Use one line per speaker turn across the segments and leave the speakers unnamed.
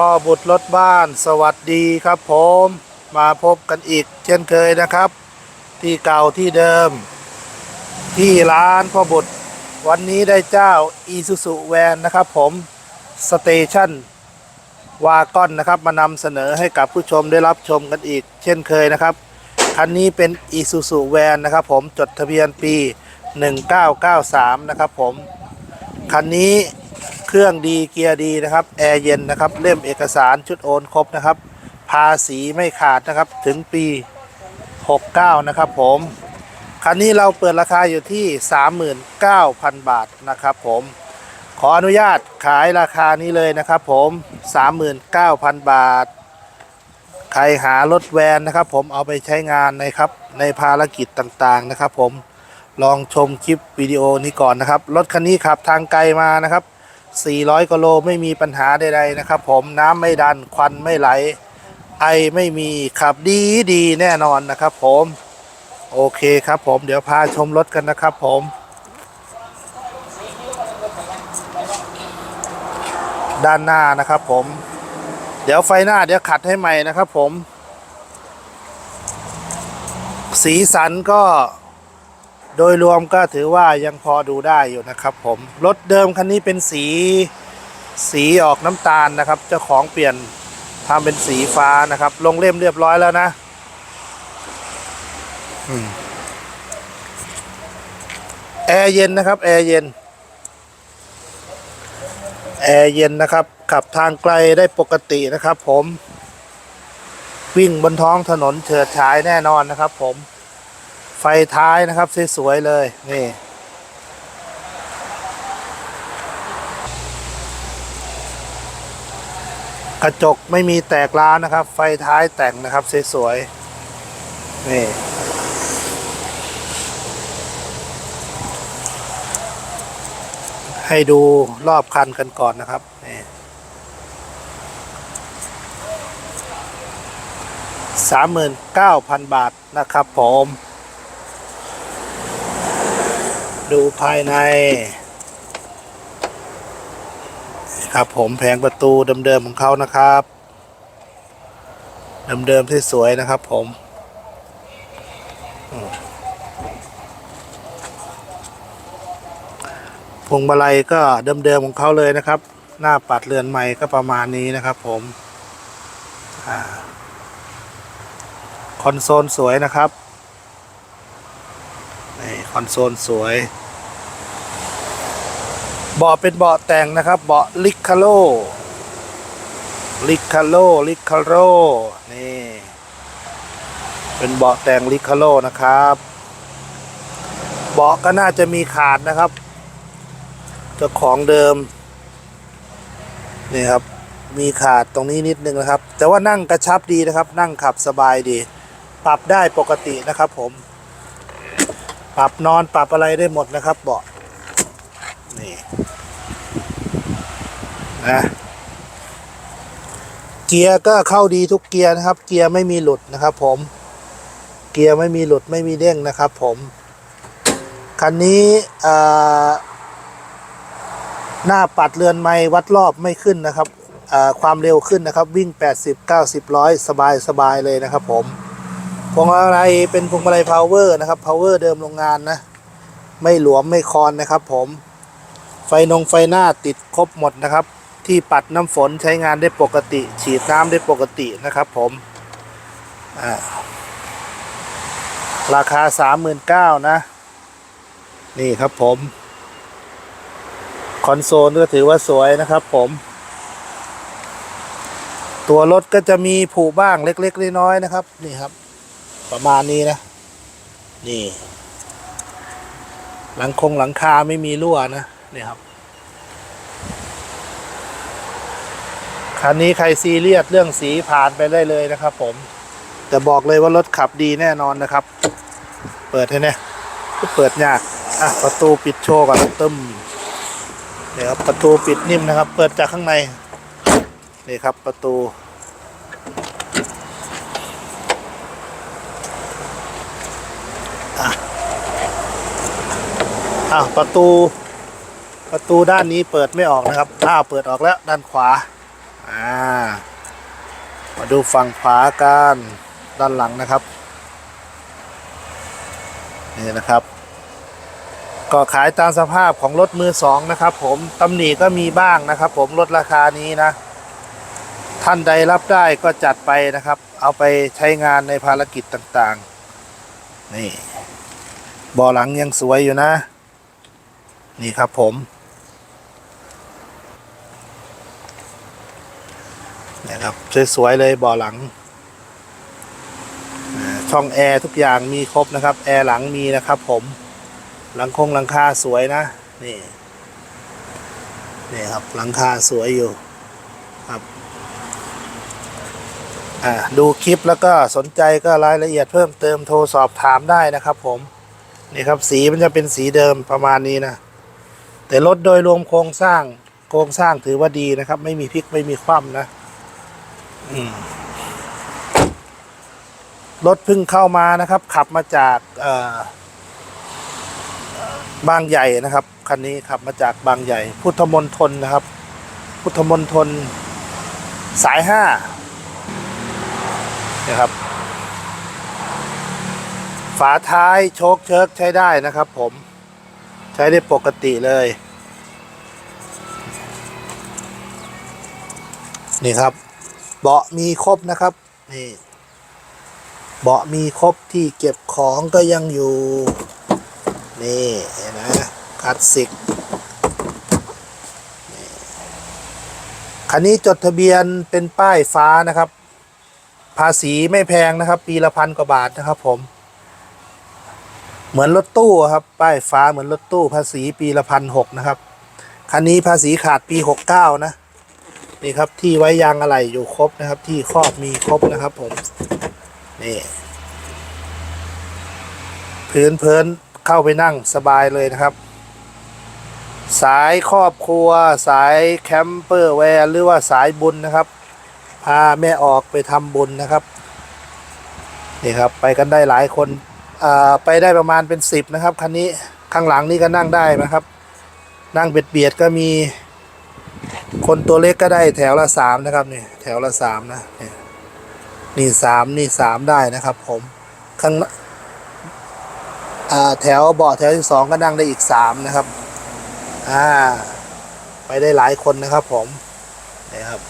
พ่อบุตรรถบ้านสวัสดีครับผมมาพบกันอีกเช่นเคยนะครับ ที่เก่าที่เดิม ที่ร้านพ่อบุตร วันนี้ได้เจ้า i s u z u Van นนะครับผมสเตชันวากอนนะครับ มานำเสนอให้กับผู้ชมได้รับชมกันอีก เช่นเคยนะครับ คันนี้เป็น i s u z u Van นะครับผมจดทะเบียนปี 1993 นะครับผมคันนี้ เครื่องดีเกียร์ดีนะครับแอร์เย็นนะครับเล่มเอกสารชุดโอนครบนะครับ ภาษีไม่ขาดนะครับถึงปี 69 นะครับ ผมคันนี้เราเปิดราคาอยู่ที่ 39,000 บาทนะครับ ผมขออนุญาตขายราคานี้เลยนะครับผม 39,000 บาท ใครหารถแวนนะครับ ผมเอาไปใช้งานนะครับในภารกิจต่างๆนะครับ ผมลองชมคลิปวิดีโอนี้ก่อนนะครับ รถคันนี้ขับทางไกลมานะครับ 400กิโลไม่มีปัญหาใดๆนะครับผมน้ำไม่ดันควันไม่ไหล ไอไม่มีขับดีดีแน่นอนนะครับผมโอเคครับผมเดี๋ยวพาชมรถกันนะครับผมด้านหน้านะครับผม เดี๋ยวไฟหน้าเดี๋ยวขัดให้ใหม่นะครับผม สีสันก็ โดยรวมก็ถือว่ายังพอดูได้อยู่นะครับผม รถเดิมคันนี้เป็นสีสีออกน้ำตาลนะครับ เจ้าของเปลี่ยนทำเป็นสีฟ้านะครับ ลงเล่มเรียบร้อยแล้วนะอแอร์เย็นนะครับแอร์เย็นแอร์เย็นนะครับ ขับทางไกลได้ปกตินะครับผม วิ่งบนท้องถนนเฉิดฉายแน่นอนนะครับผม ไฟท้ายนะครับสวยๆเลยนี่กระจกไม่มีแตกร้าวนะครับ ไฟท้ายแต่งนะครับสวยๆนี่ให้ดูรอบคันกันก่อนนะครับนี่สามหมื่นเก้าพันบาทนะครับผม ดูภายในครับผมแผงประตูเดิมๆของเขานะครับเดิมๆที่สวยนะครับผมพวงมาลัยก็เดิมๆของเขาเลยนะครับ หน้าปัดเรือนใหม่ก็ประมาณนี้นะครับผมอคอนโซลสวยนะครับ อนโซลสวยเบาะเป็นเบาะแต่งนะครับเบาะลิคาโลลิคาโลลิคาโลนี่ เป็นเบาะแต่งลิคาโลนะครับเบาะก็น่าจะมีขาดนะครับเจ้าของเดิมนี่ครับมีขาดตรงนี้นิดนึงนะครับ แต่ว่านั่งกระชับดีนะครับ นั่งขับสบายดี ปรับได้ปกตินะครับผม ปรับนอนปรับอะไรได้หมดนะครับเบาะนี่นะเกียร์ก็เข้าดีทุกเกียร์นะครับ เกียร์ไม่มีหลุดนะครับ ผม เกียร์ไม่มีหลุดไม่มีเด้งนะครับ ผมคันนี้หน้าปัดเรือนไม้วัดรอบไม่ขึ้นนะครับความเร็วขึ้นนะครับ วิ่ง 80 90ร้อยสบายสบายเลยนะครับผม พวงมาลัยเป็นพวงมาลัยพาวเวอร์นะครับพาวเวอร์เดิมโรงงานนะ ไม่หลวมไม่คอนนะครับผม ไฟนงไฟหน้าติดครบหมดนะครับ ที่ปัดน้ำฝนใช้งานได้ปกติ ฉีดน้ำได้ปกตินะครับผมราคาสามหมื่นเก้านะ นี่ครับผม คอนโซลก็ถือว่าสวยนะครับผม ตัวรถก็จะมีผุบ้างเล็กๆน้อยๆนะครับ นี่ครับ ประมาณนี้นะ นี่ หลังคงหลังคาไม่มีรั่วนะนี่ครับคันนี้ใครซีเรียสเรื่องสีผ่านไปได้เลยนะครับ ผม แต่บอกเลยว่ารถขับดีแน่นอนนะครับ เปิดให้เนี่ยเปิดยากอะประตูปิดโชว์ก่อนตึมเดี๋ยวครับประตูปิดนิ่มนะครับ เปิดจากข้างในนี่ครับประตู อ้าวประตู ประตูด้านนี้เปิดไม่ออกนะครับอ้าวเปิดออกแล้วด้านขวา อ่า มาดูฝั่งขวากันด้านหลังนะครับ นี่นะครับ ก็ขายตามสภาพของรถมือสองนะครับ ผมตำหนิก็มีบ้างนะครับ ผมลดราคานี้นะ ท่านใดรับได้ก็จัดไปนะครับ เอาไปใช้งานในภารกิจต่างๆ นี่เบอหลังยังสวยอยู่นะ นี่ครับผมนะครับสวยๆเลยเบอหลัง ช่องแอร์ทุกอย่างมีครบนะครับ แอร์หลังมีนะครับผมหลังคงหลังคาสวยนะ นี่นี่ครับหลังคาสวยอยู่ครับอ่าดูคลิปแล้วก็สนใจก็รายละเอียดเพิ่มเติมโทรสอบถามได้นะครับผม นี่ครับสีมันจะเป็นสีเดิมประมาณนี้นะ แต่รถโดยรวมโครงสร้างโครงสร้างถือว่าดีนะครับ ไม่มีพลิกไม่มีคว่ำนะรถเพิ่งเข้ามานะครับ ขับมาจากบางใหญ่นะครับคันนี้ขับมาจากบางใหญ่ พุทธมณฑลนะครับ พุทธมณฑลสายห้านะครับ ฝาท้ายโชคเชิกใช้ได้นะครับผม ช้ได้ปกติเลย นี่ครับ เบาะมีครบนะครับ นี่ เบาะมีครบที่เก็บของก็ยังอยู่ นี่เห็นะคลาสสิกคันนี้จดทะเบียนเป็นป้ายฟ้านะครับ ภาษีไม่แพงนะครับ ปีละพันกว่าบาทนะครับผม เหมือนรถตู้ครับ ป้ายฟ้าเหมือนรถตู้ภาษีปีละพันหกนะครับ คันนี้ภาษีขาดปีหกเก้านะ นี่ครับที่ไว้ยางอะไหล่อยู่ครบนะครับ ที่ครอบมีครบนะครับผม นี่ พื้นเพลินเข้าไปนั่งสบายเลยนะครับ สายครอบครัว สายแคมเปอร์แวร์หรือว่าสายบุญนะครับ พาแม่ออกไปทำบุญนะครับ นี่ครับ ไปกันได้หลายคน ไปได้ประมาณเป็นสิบนะครับคันนี้ข้างหลังนี่ก็นั่งได้นะครับ นั่งเบียดเบียดก็มี คนตัวเล็กก็ได้แถวละสามนะครับนี่แถวละสามนะนี่สามนี่สามได้นะครับ ผมข้างแถวเบาะแถวที่สองก็นั่งได้อีกสามนะครับอ่าไปได้หลายคนนะครับ ผมนี่ครับ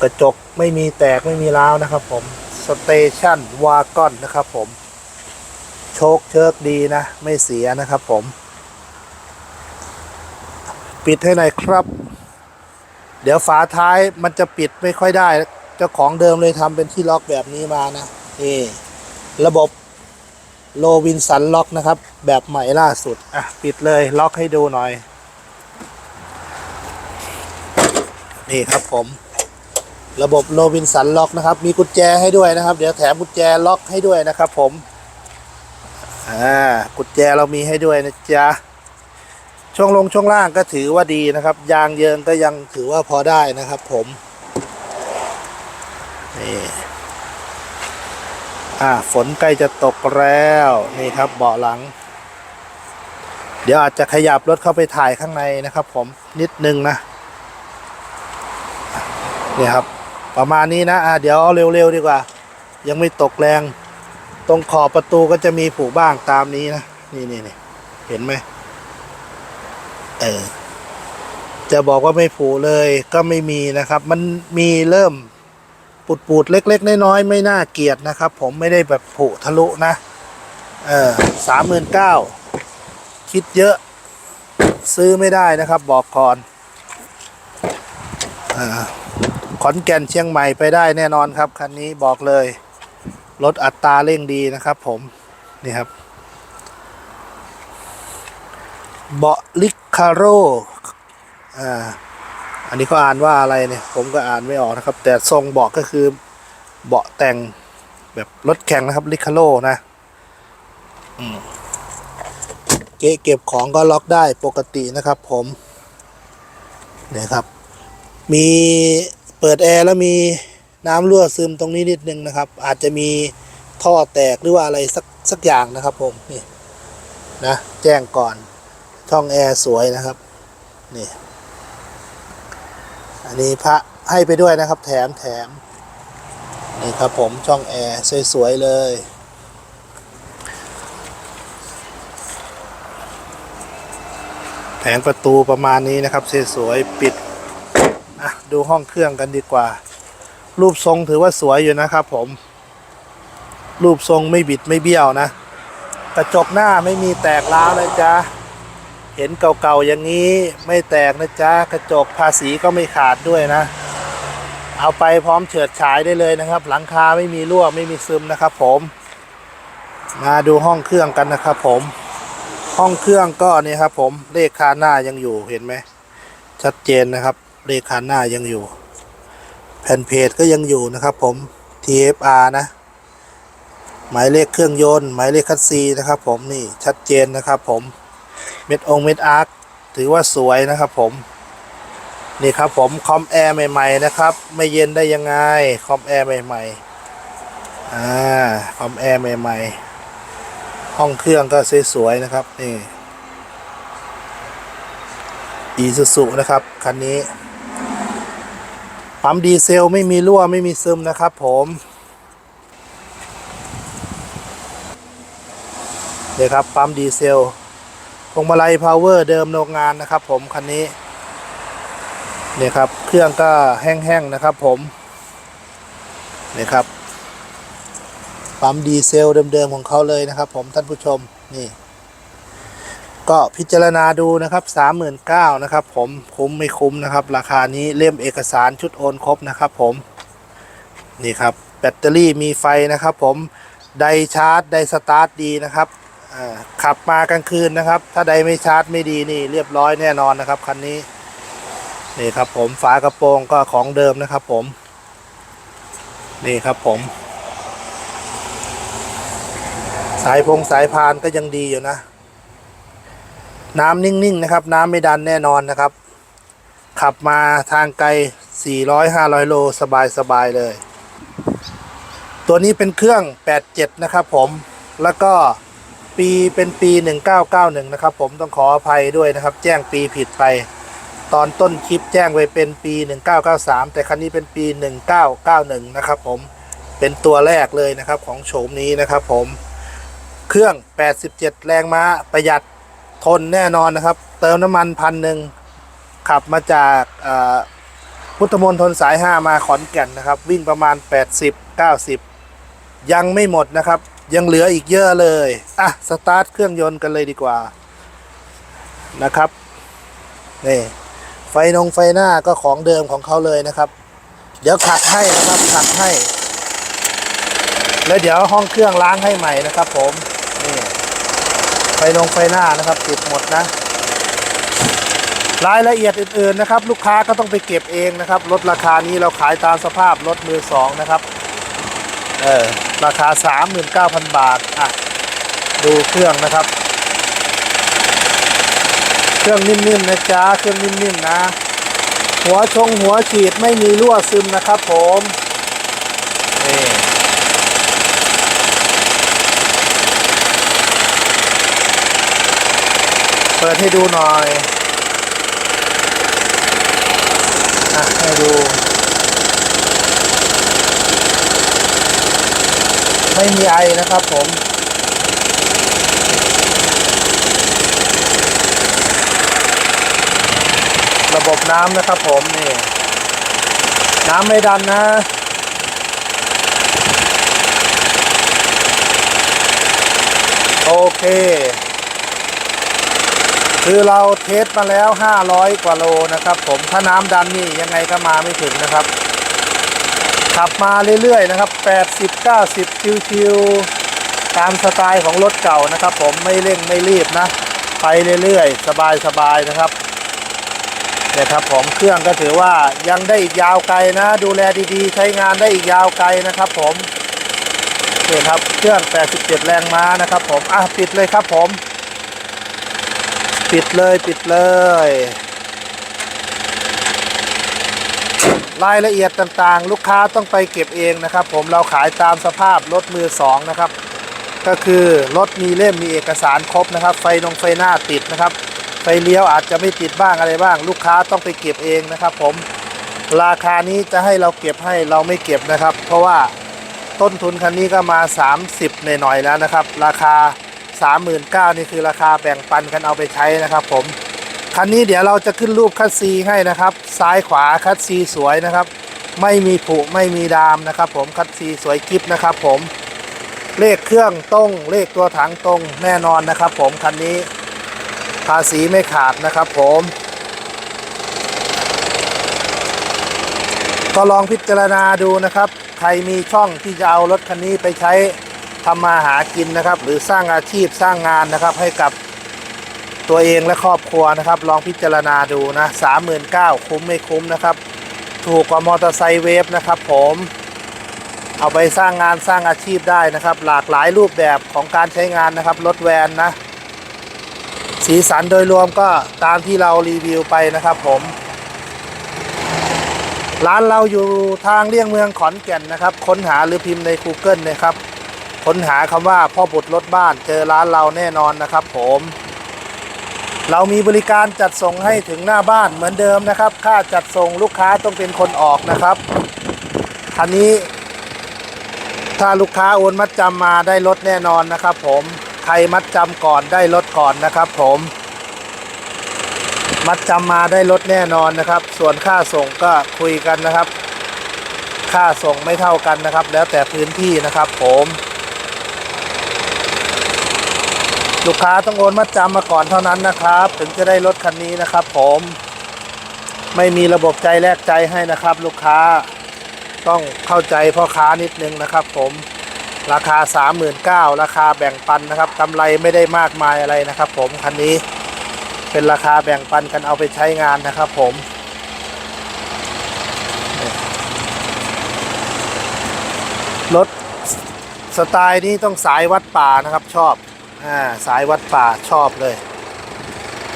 กระจกไม่มีแตกไม่มีร้าวนะครับ ผม สเตชันวากอนนะครับผม โชคเชิกดีนะ ไม่เสียนะครับผม ปิดให้หน่อยครับ เดี๋ยวฝาท้ายมันจะปิดไม่ค่อยได้ เจ้าของเดิมเลยทำเป็นที่ล็อกแบบนี้มานะนี่ระบบโลวินสันล็อกนะครับ แบบใหม่ล่าสุด อะ ปิดเลยล็อกให้ดูหน่อย นี่ครับผม ระบบโรบินสันล็อกนะครับ มีกุญแจให้ด้วยนะครับ เดี๋ยวแถมกุญแจล็อกให้ด้วยนะครับ ผมอ่ากุญแจเรามีให้ด้วยนะจ๊ะช่วงลงช่วงล่างก็ถือว่าดีนะครับ ยางเยิงก็ยังถือว่าพอได้นะครับ ผมนี่อ่าฝนใกล้จะตกแล้วนี่ครับเบาะหลัง เดี๋ยวอาจจะขยับรถเข้าไปถ่ายข้างในนะครับ ผมนิดนึงนะนี่ครับ ประมาณนี้นะอะเดี๋ยวเอาเร็วๆดีกว่า ยังไม่ตกแรง ตรงขอบประตูก็จะมีผูบ้างตามนี้นะนี่นี่นี่เห็นไหมเออจะบอกว่าไม่ผูเลยก็ไม่มีนะครับ มันมีเริ่มปูดปูดๆเล็ก ๆ น้อยๆไม่น่าเกลียดนะครับ ผมไม่ได้แบบผุทะลุนะเออสามหมื่นเก้าคิดเยอะ ซื้อไม่ได้นะครับ บอกก่อนอ่า ขอนแก่นเชียงใหม่ไปได้แน่นอนครับ คันนี้บอกเลยรถอัตราเร่งดีนะครับผม นี่ครับ เบาะลิคาโรอ่าอันนี้เขาอ่านว่าอะไรเนี่ย ผมก็อ่านไม่ออกนะครับ แต่ทรงเบาะก็คือเบาะแต่งแบบรถแข่งนะครับลิคาโรนะเกะเก็บของก็ล็อกได้ปกตินะครับผมเนี่ยครับ มี เปิดแอร์แล้วมีน้ำรั่วซึมตรงนี้นิดนึงนะครับ อาจจะมีท่อแตกหรือว่าอะไรสักสักอย่างนะครับผมนี่นะแจ้งก่อนช่องแอร์สวยนะครับนี่อันนี้พระให้ไปด้วยนะครับ แถมแถมนี่ครับผมช่องแอร์สวยๆเลยแผงประตูประมาณนี้นะครับสวยๆปิด ดูห้องเครื่องกันดีกว่า รูปทรงถือว่าสวยอยู่นะครับผม รูปทรงไม่บิดไม่เบี้ยวนะ กระจกหน้าไม่มีแตกร้าวนะจ๊ะ เห็นเก่าๆอย่างนี้ไม่แตกนะจ๊ะ กระจกภาษีก็ไม่ขาดด้วยนะ เอาไปพร้อมเฉิดฉายได้เลยนะครับ หลังคาไม่มีรั่วไม่มีซึมนะครับผม มาดูห้องเครื่องกันนะครับผมห้องเครื่องก็นี่ครับผมเลขคานหน้ายังอยู่เห็นไหมชัดเจนนะครับ เลขคานหน้ายังอยู่ แผ่นเพจก็ยังอยู่นะครับผม TFR นะ หมายเลขเครื่องยนต์ หมายเลขคัสซีนะครับผมนี่ชัดเจนนะครับผมเม็ดองเม็ดอาร์คถือว่าสวยนะครับผมนี่ครับผมคอมแอร์ใหม่ๆนะครับ ไม่เย็นได้ยังไงคอมแอร์ใหม่ๆอ่าคอมแอร์ใหม่ๆ ห้องเครื่องก็สวยๆนะครับนี่อีซูซุนะครับ คันนี้ ปั๊มดีเซลไม่มีรั่วไม่มีซึมนะครับผมเดี๋ยวครับปั๊มดีเซลพวงมาลัยพาวเวอร์เดิมโรงงานนะครับผมคันนี้เนี่ยครับเครื่องก็แห้งๆนะครับผมเนี่ยครับปั๊มดีเซลเดิมๆของเขาเลยนะครับผมท่านผู้ชมนี่ ก็พิจารณาดูนะครับ39,000นะครับผมคุ้มไม่คุ้มนะครับ ราคานี้เล่มเอกสารชุดโอนครบนะครับผมนี่ครับแบตเตอรี่มีไฟนะครับผมไดชาร์จไดสตาร์ทดีนะครับขับมากลางคืนนะครับ ถ้าไดไม่ชาร์จไม่ดีนี่เรียบร้อยแน่นอนนะครับคันนี้นี่ครับผมฝากระโปรงก็ของเดิมนะครับผม นี่ครับผม สายพงสายพานก็ยังดีอยู่นะ น้ำนิ่งๆนะครับ น้ำไม่ดันแน่นอนนะครับ ขับมาทางไกล 400-500 โลสบายๆเลย ตัวนี้เป็นเครื่อง 87 นะครับผมแล้วก็ปีเป็นปี 1991 นะครับผมต้องขออภัยด้วยนะครับ แจ้งปีผิดไป ตอนต้นคลิปแจ้งไว้เป็นปี 1993 แต่คันนี้เป็นปี 1991 นะครับผมเป็นตัวแรกเลยนะครับของโฉมนี้นะครับผมเครื่อง 87 แรงม้าประหยัด ทนแน่นอนนะครับ เติมน้ำมันพันหนึ่งขับมาจากพุทธมณฑลสาย 5 มาขอนแก่นนะครับ วิ่งประมาณ 80 90 ยังไม่หมดนะครับ ยังเหลืออีกเยอะเลย อะ สตาร์ทเครื่องยนต์กันเลยดีกว่านะครับนี่ไฟนงไฟหน้าก็ของเดิมของเขาเลยนะครับ เดี๋ยวขัดให้นะครับขัดให้ แล้วเดี๋ยวห้องเครื่องล้างให้ใหม่นะครับผม ฟนงไฟหน้านะครับติดหมดนะ รายละเอียดอื่นๆนะครับ ลูกค้าก็ต้องไปเก็บเองนะครับลดราคานี้เราขายตามสภาพรถมือสองนะครับเออราคา 39,000 บาทอะดูเครื่องนะครับ เครื่องนิ่มๆนะจ๊ะเครื่องนิ่มๆนะ หัวชงหัวฉีดไม่มีรั่วซึมนะครับผมนี่ เปิดให้ดูหน่อยอะให้ดู ไม่มีไอนะครับผมระบบน้ำนะครับผมนี่น้ำไม่ดันนะ โอเค คือเราเทสมาแล้ว 500 กว่าโลนะครับ ผมถ้าน้ำดันนี่ยังไงก็มาไม่ถึงนะครับ ขับมาเรื่อยๆนะครับ 80 90 ชิวๆตามสไตล์ของรถเก่านะครับ ผมไม่เร่งไม่รีบนะ ไปเรื่อยๆ สบายๆนะครับเนี่ยครับผมเครื่องก็ถือว่ายังได้อีกยาวไกลนะ ดูแลดีๆ ใช้งานได้อีกยาวไกลนะครับ ผมนี่ครับเครื่อง 87 แรงม้านะครับ ผมอะปิดเลยครับผม ปิดเลยปิดเลย รายละเอียดต่างๆ ลูกค้าต้องไปเก็บเองนะครับ ผมเราขายตามสภาพรถมือสองนะครับ ก็คือรถมีเล่มมีเอกสารครบนะครับ ไฟนงไฟหน้าติดนะครับ ไฟเลี้ยวอาจจะไม่ติดบ้างอะไรบ้าง ลูกค้าต้องไปเก็บเองนะครับ ผมราคานี้จะให้เราเก็บให้เราไม่เก็บนะครับ เพราะว่าต้นทุนคันนี้ก็มา 30 หน่อยๆแล้วนะครับ ราคา 39,000นี่คือราคาแบ่งปันกันเอาไปใช้นะครับผม คันนี้เดี๋ยวเราจะขึ้นรูปคัสซีให้นะครับ ซ้ายขวาคัสซีสวยนะครับ ไม่มีผุไม่มีดามนะครับ ผมคัสซีสวยกิฟนะครับ ผม เลขเครื่องตรงเลขตัวถังตรงแน่นอนนะครับ ผมคันนี้ภาษีไม่ขาดนะครับ ผมก็ลองพิจารณาดูนะครับ ใครมีช่องที่จะเอารถคันนี้ไปใช้ ทำมาหากินนะครับ หรือสร้างอาชีพสร้างงานนะครับ ให้กับตัวเองและครอบครัวนะครับ ลองพิจารณาดูนะสามหมื่นเก้าคุ้มไม่คุ้มนะครับ ถูกกว่ามอเตอร์ไซค์เวฟนะครับ ผมเอาไปสร้างงานสร้างอาชีพได้นะครับ หลากหลายรูปแบบของการใช้งานนะครับรถแวนนะ สีสันโดยรวมก็ตามที่เรารีวิวไปนะครับ ผม ร้านเราอยู่ทางเลี่ยงเมืองขอนแก่นนะครับ ค้นหาหรือพิมพ์ใน Google นะครับ ค้นหาคำว่าพ่อบุตรรถบ้านเจอร้านเราแน่นอนนะครับผม เรามีบริการจัดส่งให้ถึงหน้าบ้านเหมือนเดิมนะครับ ค่าจัดส่งลูกค้าต้องเป็นคนออกนะครับคันนี้ ถ้าลูกค้าโอนมัดจำมาได้รถแน่นอนนะครับ ผมใครมัดจำก่อนได้รถก่อนนะครับ ผมมัดจำมาได้ลดแน่นอนนะครับ ส่วนค่าส่งก็คุยกันนะครับ ค่าส่งไม่เท่ากันนะครับ แล้วแต่พื้นที่นะครับผม ลูกค้าต้องโอนมัดจำมาก่อนเท่านั้นนะครับ ถึงจะได้รถคันนี้นะครับ ผม ไม่มีระบบใจแลกใจให้นะครับ ลูกค้าต้องเข้าใจพ่อค้านิดนึงนะครับ ผมราคา 39,000ราคาแบ่งปันนะครับกำไรไม่ได้มากมายอะไรนะครับ ผมคันนี้เป็นราคาแบ่งปันกันเอาไปใช้งานนะครับ ผมรถสไตล์นี้ต้องสายวัดป่านะครับชอบ อ่าสายวัดป่าชอบเลย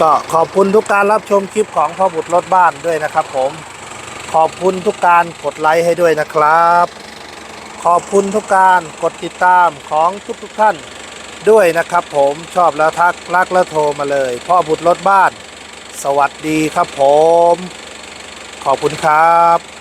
ก็ขอบคุณทุกการรับชมคลิปของพ่อบุตรรถบ้านด้วยนะครับ ผมขอบคุณทุกการกดไลค์ให้ด้วยนะครับ ขอบคุณทุกการกดติดตามของทุกทุกๆท่านด้วยนะครับ ผมชอบแล้วทักรักแล้วโทรมาเลย พ่อบุตรรถบ้าน สวัสดีครับผม ขอบคุณครับ